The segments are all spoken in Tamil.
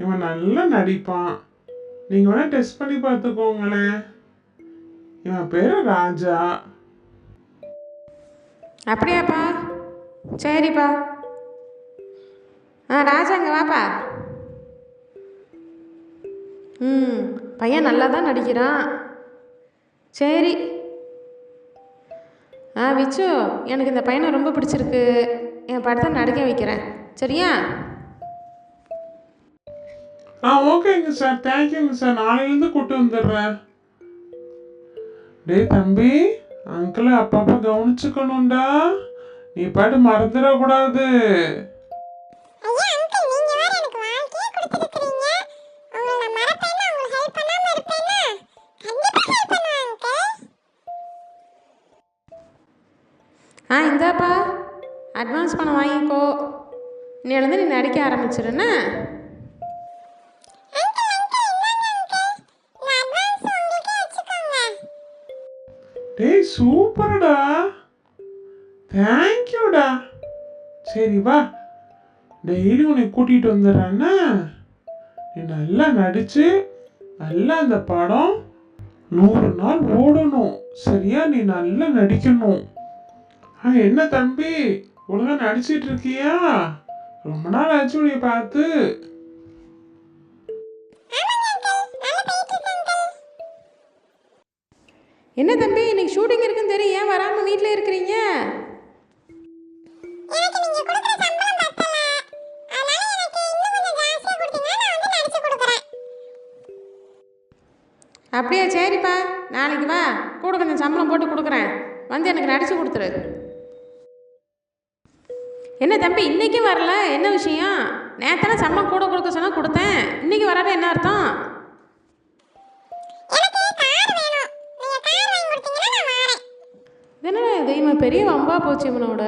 இவன் நல்லா நடிப்பான். நீங்கள் வேணால் டெஸ்ட் பண்ணி பார்த்துக்கோங்களேன். இவன் பேர் ராஜா. அப்படியாப்பா? சரிப்பா. ஆ ராஜா இங்கே வாப்பா. ம் பையன் நல்லா தான் நடிக்கிறான். சரி. ஆ விச்சு எனக்கு இந்த பையனை ரொம்ப பிடிச்சிருக்கு. என் படத்தை நடிக்க வைக்கிறேன். சரியா? ஆ ஓகேங்க சார் தேங்க்யூங்க சார் நாளையிலேருந்து கூட்டு வந்துடுறேன். டேய் தம்பி அங்கிளை அப்பப்போ கவனிச்சுக்கணும்டா. நீ பாட்டு மறந்துடக்கூடாது. ஐயா அங்கிள் நீங்க வேற எனக்கு வாழ்க்கையே கொடுத்துருக்கீங்க உங்களை நான் மறப்பேன்னா உங்களுக்கு ஹெல்ப் பண்ணாம இருப்பேனா? கண்டிப்பா ஹெல்ப் பண்ணுவேன் அங்கிள் ஆ இந்தாப்பா. அட்வான்ஸ் பணம் வாங்கிக்கோ. இன்னிலேருந்து நீ நடிக்க ஆரம்பிச்சிருன்னு சூப்பர்டா. தேங்க்யூடா சரி வா. டெய்லி உன்னை கூட்டிகிட்டு வந்துடுறேன்னா நீ நல்லா நடிச்சு நல்லா அந்த படம் நூறு நாள் ஓடணும். சரியா? நீ நல்லா நடிக்கணும். ஆ என்ன தம்பி? ஒழுங்காக நடிச்சிட்டு இருக்கியா? ரொம்ப நாள் ஆச்சு உன்னை பார்த்து. என்ன தம்பி இன்னைக்கு ஷூட்டிங் இருக்குன்னு தெரியும். ஏன் வராமல் வீட்டில் இருக்கிறீங்க? அப்படியா சரிப்பா. நாளைக்கு வா. கூட கொஞ்சம் சம்பளம் போட்டு கொடுக்குறேன். வந்து எனக்கு நடிச்சு கொடுத்துரு. என்ன தம்பி இன்னைக்கு வரல? என்ன விஷயம்? நேத்தானே சம்பளம் கூட கொடுக்க சொன்னா கொடுத்தேன். இன்னைக்கு வராத என்ன அர்த்தம்? பெரிய வம்பா போச்சு இவனோட.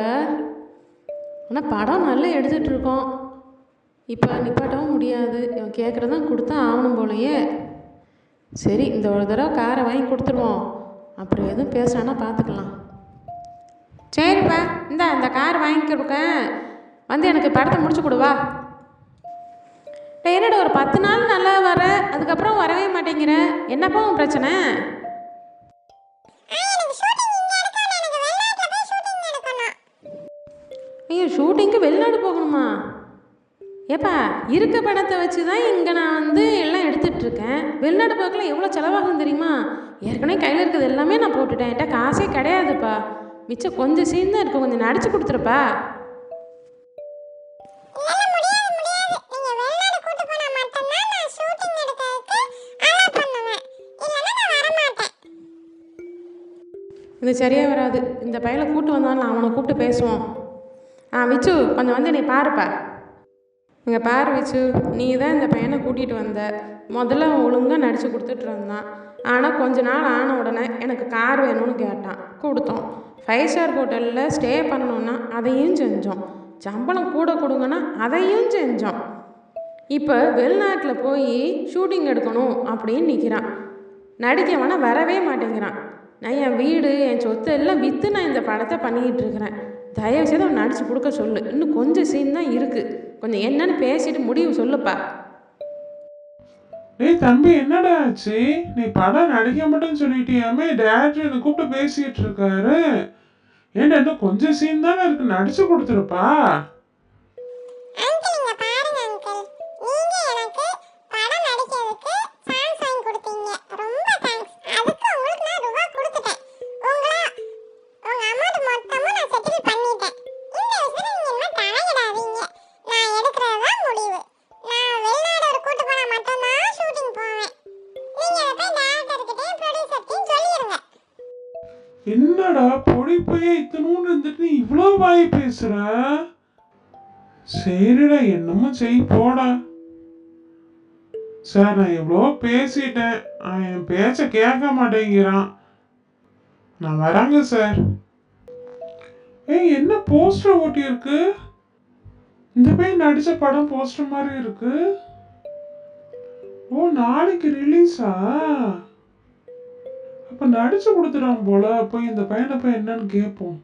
ஆனால் படம் நல்லா எடுத்துகிட்டுருக்கோம் இப்போ நிப்பாட்டவும் முடியாது. இவன் கேட்குறதான் கொடுத்தா ஆகணும் போலயே. சரி இந்த ஒரு தடவை காரை வாங்கி கொடுத்துருவோம். அப்புறம் எதுவும் பேசுறானா பார்த்துக்கலாம் சரிப்பா இந்தா அந்த கார் வாங்கி கொடுக்கேன் வந்து எனக்கு படத்தை முடிச்சு கொடுவா டேய் என்னடா ஒரு பத்து நாள் நல்லா வர? அதுக்கப்புறம் வரவே மாட்டேங்கிற. என்னப்பா உன் பிரச்சனை? ஐயோ ஷூட்டிங்க்கு வெளிநாடு போகணுமா? ஏப்பா இருக்க பணத்தை வச்சு தான் இங்கே நான் வந்து எல்லாம் எடுத்துட்டு இருக்கேன் வெளிநாடு போகலாம் எவ்வளோ செலவாகும் தெரியுமா? ஏற்கனவே கையில் இருக்கிறது எல்லாமே நான் போட்டுட்டேன். என்கிட்ட காசே கிடையாதுப்பா. மிச்சம் கொஞ்சம் சீன் தான் இருக்கு. கொஞ்சம் நடிச்சு கொடுத்துருப்பா. இது சரியாக வராது. இந்த பையனை கூப்பிட்டு வந்தாலும் அவனை கூப்பிட்டு பேசுவோம். ஆ விச்சு கொஞ்சம் வந்து நீ பாருப்பா இங்கே பாரு விச்சு. நீ தான் இந்த பையனை கூட்டிகிட்டு வந்த. முதல்ல அவன் ஒழுங்காக நடித்து கொடுத்துட்டு இருந்தான். ஆனால் கொஞ்ச நாள் ஆன உடனே எனக்கு கார் வேணும்னு கேட்டான். கொடுத்தோம். ஃபைவ் ஸ்டார் ஹோட்டலில் ஸ்டே பண்ணணுன்னா அதையும் செஞ்சோம். சம்பளம் கூட கொடுங்கன்னா அதையும் செஞ்சோம். இப்போ வெளிநாட்டில் போய் ஷூட்டிங் எடுக்கணும் அப்படின்னு நிற்கிறான் நடிக்கவனா வரவே மாட்டேங்கிறான். நான் என் வீடு என் சொத்து எல்லாம் விற்று நான் இந்த படத்தை பண்ணிக்கிட்டு இருக்கிறேன். தயவு செய்து அவன் நடிச்சு கொடுக்க சொல்லு. இன்னும் கொஞ்சம் சீன் தான் இருக்குது கொஞ்சம் என்னன்னு பேசிட்டு முடிவு சொல்லுப்பா. ஏய் தம்பி என்னடா ஆச்சு? நீ படம் நடிக்க மாட்டேன்னு சொல்லிட்டியாமே? டேரக்டர் என்னை கூப்பிட்டு பேசிட்டு இருக்காரு. ஏன்டா இன்னும் கொஞ்சம் சீன் தானே இருக்கு. நடிச்சு கொடுத்துருப்பா. என்னடா பொடி பையன் இருந்துட்டு நீ இவ்வளோ வாய் பேசுற? சரிடா என்னமோ செய் போடா. சார் நான் எவ்வளோ பேசிட்டேன். அவன் என் பேச்ச கேட்க மாட்டேங்கிறான். நான் வராங்க சார். ஏய் என்ன போஸ்டர் ஓட்டி இருக்கு இந்த பையன் நடித்த படம் போஸ்டர் மாதிரி இருக்கு. ஓ நாளைக்கு ரிலீஸா? அப்ப நடிச்சு கொடுத்துட்டான் போல போய் இந்த பையனை போய் என்னன்னு கேட்போம்.